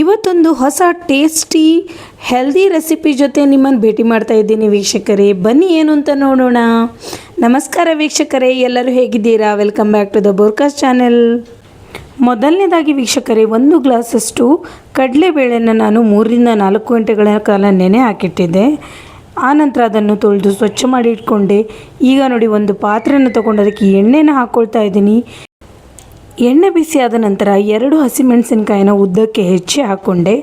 ಇವತ್ತೊಂದು ಹೊಸ tasty healthy recipe ಜೊತೆ ನಿಮ್ಮನ್ನು ಭೇಟಿ ಮಾಡ್ತಾ ಇದ್ದೀನಿ ವೀಕ್ಷಕರೇ. ಬನ್ನಿ ಏನು ಅಂತ ನೋಡೋಣ. ನಮಸ್ಕಾರ ವೀಕ್ಷಕರೇ, ಎಲ್ಲರೂ ಹೇಗಿದ್ದೀರಾ? Welcome back to the Borcast channel ಮೊದಲನೇದಾಗಿ ವೀಕ್ಷಕರೇ, ಒಂದು ಗ್ಲಾಸಷ್ಟು ಕಡಲೆಬೇಳೆನ ನಾನು ಮೂರರಿಂದ ನಾಲ್ಕು ಗಂಟೆಗಳ ಕಾಲ ನೆನೆ ಹಾಕಿಟ್ಟಿದ್ದೆ. ಆನಂತರ ಅದನ್ನು ತೊಳೆದು ಸ್ವಚ್ಛ ಮಾಡಿ ಇಟ್ಕೊಂಡೆ. ಈಗ ನೋಡಿ, ಒಂದು ಪಾತ್ರೆಯನ್ನು ತೊಗೊಂಡು ಅದಕ್ಕೆ ಎಣ್ಣೆನ ಹಾಕ್ಕೊಳ್ತಾ ಇದ್ದೀನಿ. ಎಣ್ಣೆ ಬಿಸಿ ಆದ ನಂತರ ಎರಡು ಹಸಿಮೆಣಸಿನಕಾಯಿನ ಉದ್ದಕ್ಕೆ ಹೆಚ್ಚಿ ಹಾಕ್ಕೊಂಡೆ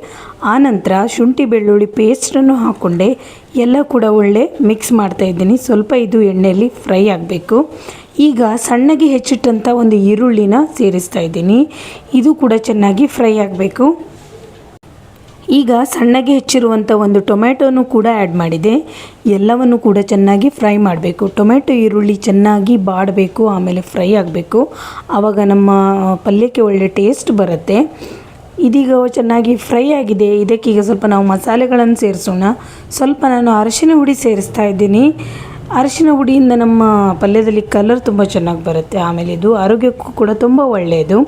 ಆನಂತರ ಶುಂಠಿ ಬೆಳ್ಳುಳ್ಳಿ ಪೇಸ್ಟನ್ನು ಹಾಕ್ಕೊಂಡೆ ಎಲ್ಲ ಕೂಡ ಒಳ್ಳೆ ಮಿಕ್ಸ್ ಮಾಡ್ತಾ ಇದ್ದೀನಿ. ಸ್ವಲ್ಪ ಇದು ಎಣ್ಣೆಯಲ್ಲಿ ಫ್ರೈ ಆಗಬೇಕು. ಈಗ ಸಣ್ಣಗೆ ಹೆಚ್ಚಿಟ್ಟಂಥ ಒಂದು ಈರುಳ್ಳಿನ ಸೇರಿಸ್ತಾ ಇದ್ದೀನಿ. ಇದು ಕೂಡ ಚೆನ್ನಾಗಿ ಫ್ರೈ ಆಗಬೇಕು. ಈಗ ಸಣ್ಣಗೆ ಹೆಚ್ಚಿರುವಂಥ ಒಂದು ಟೊಮೆಟೊನು ಕೂಡ ಆ್ಯಡ್ ಮಾಡಿದೆ. ಎಲ್ಲವನ್ನು ಕೂಡ ಚೆನ್ನಾಗಿ ಫ್ರೈ ಮಾಡಬೇಕು. ಟೊಮೆಟೊ ಈರುಳ್ಳಿ ಚೆನ್ನಾಗಿ ಬಾಡಬೇಕು, ಆಮೇಲೆ ಫ್ರೈ ಆಗಬೇಕು. ಆವಾಗ ನಮ್ಮ ಪಲ್ಯಕ್ಕೆ ಒಳ್ಳೆ ಟೇಸ್ಟ್ ಬರುತ್ತೆ. ಇದೀಗ ಚೆನ್ನಾಗಿ ಫ್ರೈ ಆಗಿದೆ. ಇದಕ್ಕೀಗ ಸ್ವಲ್ಪ ನಾವು ಮಸಾಲೆಗಳನ್ನು ಸೇರಿಸೋಣ. ಸ್ವಲ್ಪ ನಾನು ಅರಿಶಿನ ಹುಡಿ ಸೇರಿಸ್ತಾ ಇದ್ದೀನಿ. ಅರಿಶಿನ ಹುಡಿಯಿಂದ ನಮ್ಮ ಪಲ್ಯದಲ್ಲಿ ಕಲರ್ ತುಂಬ ಚೆನ್ನಾಗಿ ಬರುತ್ತೆ. ಆಮೇಲೆ ಇದು ಆರೋಗ್ಯಕ್ಕೂ ಕೂಡ ತುಂಬ ಒಳ್ಳೆಯದು.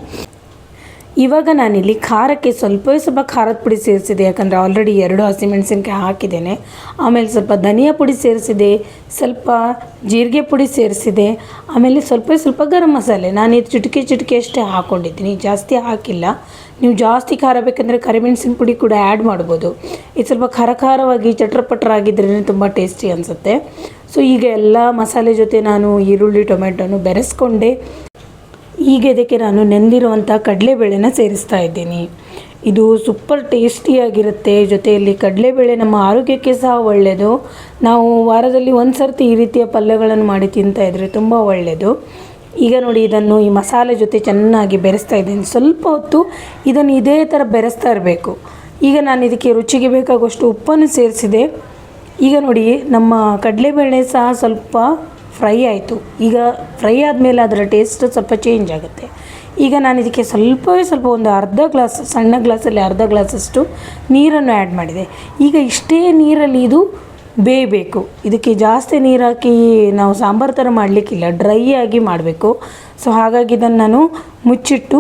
ಇವಾಗ ನಾನಿಲ್ಲಿ ಖಾರಕ್ಕೆ ಸ್ವಲ್ಪ ಸ್ವಲ್ಪ ಖಾರದ ಪುಡಿ ಸೇರಿಸಿದೆ, ಯಾಕಂದರೆ ಆಲ್ರೆಡಿ ಎರಡು ಹಸಿಮೆಣಸಿನ್ಕಾಯಿ ಹಾಕಿದ್ದೇನೆ. ಆಮೇಲೆ ಸ್ವಲ್ಪ ಧನಿಯಾ ಪುಡಿ ಸೇರಿಸಿದೆ, ಸ್ವಲ್ಪ ಜೀರಿಗೆ ಪುಡಿ ಸೇರಿಸಿದೆ, ಆಮೇಲೆ ಸ್ವಲ್ಪ ಸ್ವಲ್ಪ ಗರಂ ಮಸಾಲೆ. ನಾನು ಇದು ಚಿಟಿಕೆ ಚಿಟಕಿ ಅಷ್ಟೇ ಹಾಕ್ಕೊಂಡಿದ್ದೀನಿ ಜಾಸ್ತಿ ಹಾಕಿಲ್ಲ. ನೀವು ಜಾಸ್ತಿ ಖಾರ ಬೇಕಂದರೆ ಕರಿಮೆಣಸಿನ ಪುಡಿ ಕೂಡ ಆ್ಯಡ್ ಮಾಡ್ಬೋದು. ಇದು ಸ್ವಲ್ಪ ಖಾರ ಖಾರವಾಗಿ ಚಟ್ರಪಟ್ರ ಆಗಿದ್ರೇ ತುಂಬ ಟೇಸ್ಟಿ ಅನಿಸುತ್ತೆ. ಸೊ ಈಗ ಎಲ್ಲ ಮಸಾಲೆ ಜೊತೆ ನಾನು ಈರುಳ್ಳಿ ಟೊಮೆಟೊನು ಬೆರೆಸ್ಕೊಂಡೆ. ಈಗ ಇದಕ್ಕೆ ನಾನು ನೆಂದಿರುವಂಥ ಕಡಲೆಬೇಳೆನ ಸೇರಿಸ್ತಾ ಇದ್ದೀನಿ. ಇದು ಸೂಪರ್ ಟೇಸ್ಟಿಯಾಗಿರುತ್ತೆ ಜೊತೆಯಲ್ಲಿ ಕಡಲೆಬೇಳೆ ನಮ್ಮ ಆರೋಗ್ಯಕ್ಕೆ ಸಹ ಒಳ್ಳೆಯದು ನಾವು ವಾರದಲ್ಲಿ ಒಂದು ಸರ್ತಿ ಈ ರೀತಿಯ ಪಲ್ಯಗಳನ್ನು ಮಾಡಿ ತಿಂತಾ ಇದ್ರೆ ತುಂಬ ಒಳ್ಳೆಯದು ಈಗ ನೋಡಿ ಇದನ್ನು ಈ ಮಸಾಲೆ ಜೊತೆ ಚೆನ್ನಾಗಿ ಬೆರೆಸ್ತಾ ಇದ್ದೀನಿ. ಸ್ವಲ್ಪ ಹೊತ್ತು ಇದನ್ನು ಇದೇ ಥರ ಬೆರೆಸ್ತಾ ಇರಬೇಕು. ಈಗ ನಾನು ಇದಕ್ಕೆ ರುಚಿಗೆ ಬೇಕಾಗುವಷ್ಟು ಉಪ್ಪನ್ನು ಸೇರಿಸಿದೆ. ಈಗ ನೋಡಿ ನಮ್ಮ ಕಡಲೆಬೇಳೆ ಸಹ ಸ್ವಲ್ಪ ಫ್ರೈ ಆಯಿತು. ಈಗ ಫ್ರೈ ಆದಮೇಲೆ ಅದರ ಟೇಸ್ಟ್ ಸ್ವಲ್ಪ ಚೇಂಜ್ ಆಗುತ್ತೆ. ಈಗ ನಾನು ಇದಕ್ಕೆ ಸ್ವಲ್ಪವೇ ಸ್ವಲ್ಪ ಒಂದು ಅರ್ಧ ಗ್ಲಾಸ್, ಸಣ್ಣ ಗ್ಲಾಸಲ್ಲಿ ಅರ್ಧ ಗ್ಲಾಸಷ್ಟು ನೀರನ್ನು ಆ್ಯಡ್ ಮಾಡಿದೆ. ಈಗ ಇಷ್ಟೇ ನೀರಲ್ಲಿ ಇದು ಬೇಯಬೇಕು. ಇದಕ್ಕೆ ಜಾಸ್ತಿ ನೀರು ಹಾಕಿ ನಾವು ಸಾಂಬಾರು ಥರ ಮಾಡಲಿಕ್ಕಿಲ್ಲ ಡ್ರೈ ಆಗಿ ಮಾಡಬೇಕು. ಸೊ ಹಾಗಾಗಿ ಇದನ್ನು ನಾನು ಮುಚ್ಚಿಟ್ಟು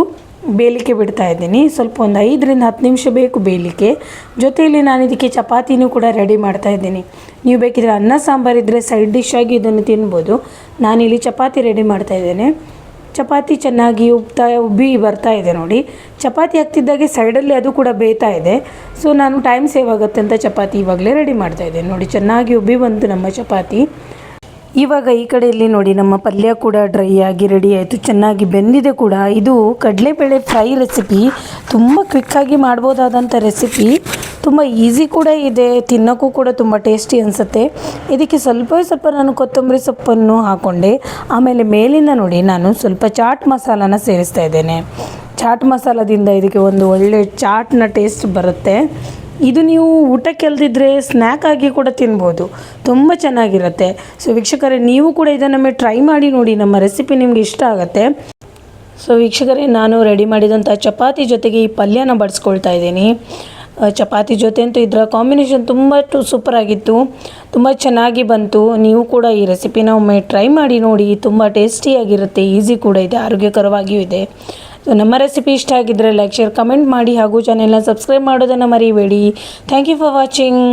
ಬೇಯಲಿಕ್ಕೆ ಬಿಡ್ತಾ ಇದ್ದೀನಿ. ಸ್ವಲ್ಪ ಒಂದು ಐದರಿಂದ ಹತ್ತು ನಿಮಿಷ ಬೇಕು ಬೇಯಲಿಕ್ಕೆ ಜೊತೆಯಲ್ಲಿ ನಾನು ಇದಕ್ಕೆ ಚಪಾತಿನೂ ಕೂಡ ರೆಡಿ ಮಾಡ್ತಾ ಇದ್ದೀನಿ. ನೀವು ಬೇಕಿದ್ರೆ ಅನ್ನ ಸಾಂಬಾರು ಇದ್ದರೆ ಸೈಡ್ ಡಿಶ್ ಆಗಿ ಇದನ್ನು ತಿನ್ಬೋದು. ನಾನಿಲ್ಲಿ ಚಪಾತಿ ರೆಡಿ ಮಾಡ್ತಾ ಇದ್ದೇನೆ. ಚಪಾತಿ ಚೆನ್ನಾಗಿ ಉಬ್ತಾ ಉಬ್ಬಿ ಬರ್ತಾ ಇದೆ ನೋಡಿ. ಚಪಾತಿ ಹಾಕ್ತಿದ್ದಾಗೆ ಸೈಡಲ್ಲಿ ಅದು ಕೂಡ ಬೇಯ್ತಾ ಇದೆ. ಸೊ ನಾನು ಟೈಮ್ ಸೇವ್ ಆಗುತ್ತೆ ಅಂತ ಚಪಾತಿ ಇವಾಗಲೇ ರೆಡಿ ಮಾಡ್ತಾ ಇದ್ದೇನೆ. ನೋಡಿ, ಚೆನ್ನಾಗಿ ಉಬ್ಬಿ ಬಂತು ನಮ್ಮ ಚಪಾತಿ. ಇವಾಗ ಈ ಕಡೆಯಲ್ಲಿ ನೋಡಿ ನಮ್ಮ ಪಲ್ಯ ಕೂಡ ಡ್ರೈ ಆಗಿ ರೆಡಿ ಆಯಿತು, ಚೆನ್ನಾಗಿ ಬೆಂದಿದೆ ಕೂಡ. ಇದು ಕಡಲೆಬೇಳೆ ಫ್ರೈ ರೆಸಿಪಿ ತುಂಬ ಕ್ವಿಕ್ಕಾಗಿ ಮಾಡ್ಬೋದಾದಂಥ ರೆಸಿಪಿ ತುಂಬ ಈಸಿ ಕೂಡ ಇದೆ, ತಿನ್ನೋಕ್ಕೂ ಕೂಡ ತುಂಬ ಟೇಸ್ಟಿ ಅನಿಸುತ್ತೆ. ಇದಕ್ಕೆ ಸ್ವಲ್ಪ ಸ್ವಲ್ಪ ನಾನು ಕೊತ್ತಂಬರಿ ಸೊಪ್ಪನ್ನು ಹಾಕ್ಕೊಂಡೆ ಆಮೇಲೆ ಮೇಲಿಂದ ನೋಡಿ ನಾನು ಸ್ವಲ್ಪ ಚಾಟ್ ಮಸಾಲಾನ ಸೇರಿಸ್ತಾ ಇದ್ದೇನೆ. ಚಾಟ್ ಮಸಾಲದಿಂದ ಇದಕ್ಕೆ ಒಂದು ಒಳ್ಳೆ ಚಾಟ್ನ ಟೇಸ್ಟ್ ಬರುತ್ತೆ. ಇದು ನೀವು ಊಟಕ್ಕೆ ಅಲ್ದಿದ್ರೆ ಸ್ನ್ಯಾಕ್ ಆಗಿ ಕೂಡ ತಿನ್ಬೋದು. ತುಂಬ ಚೆನ್ನಾಗಿರುತ್ತೆ. ಸೊ ವೀಕ್ಷಕರೇ, ನೀವು ಕೂಡ ಇದನ್ನೊಮ್ಮೆ ಟ್ರೈ ಮಾಡಿ ನೋಡಿ. ನಮ್ಮ ರೆಸಿಪಿ ನಿಮ್ಗೆ ಇಷ್ಟ ಆಗುತ್ತೆ. ಸೊ ವೀಕ್ಷಕರೇ, ನಾನು ರೆಡಿ ಮಾಡಿದಂಥ ಚಪಾತಿ ಜೊತೆಗೆ ಈ ಪಲ್ಯನ ಬಡಿಸ್ಕೊಳ್ತಾ ಇದ್ದೀನಿ. ಚಪಾತಿ ಜೊತೆ ಅಂತೂ ಇದರ ಕಾಂಬಿನೇಷನ್ ತುಂಬ ಸೂಪರ್ ಆಗಿತ್ತು. ತುಂಬ ಚೆನ್ನಾಗಿ ಬಂತು. ನೀವು ಕೂಡ ಈ ರೆಸಿಪಿನ ಒಮ್ಮೆ ಟ್ರೈ ಮಾಡಿ ನೋಡಿ. ತುಂಬ ಟೇಸ್ಟಿಯಾಗಿರುತ್ತೆ ಈಸಿ ಕೂಡ ಇದೆ. ಆರೋಗ್ಯಕರವಾಗಿಯೂ ಇದೆ. ಸೊ ನಮ್ಮ ರೆಸಿಪಿ ಇಷ್ಟ ಆಗಿದ್ದರೆ ಲೈಕ್ ಶೇರ್ ಕಮೆಂಟ್ ಮಾಡಿ ಹಾಗೂ ಚಾನೆಲ್ನ ಸಬ್ಸ್ಕ್ರೈಬ್ ಮಾಡೋದನ್ನು ಮರಿಬೇಡಿ. Thank you for watching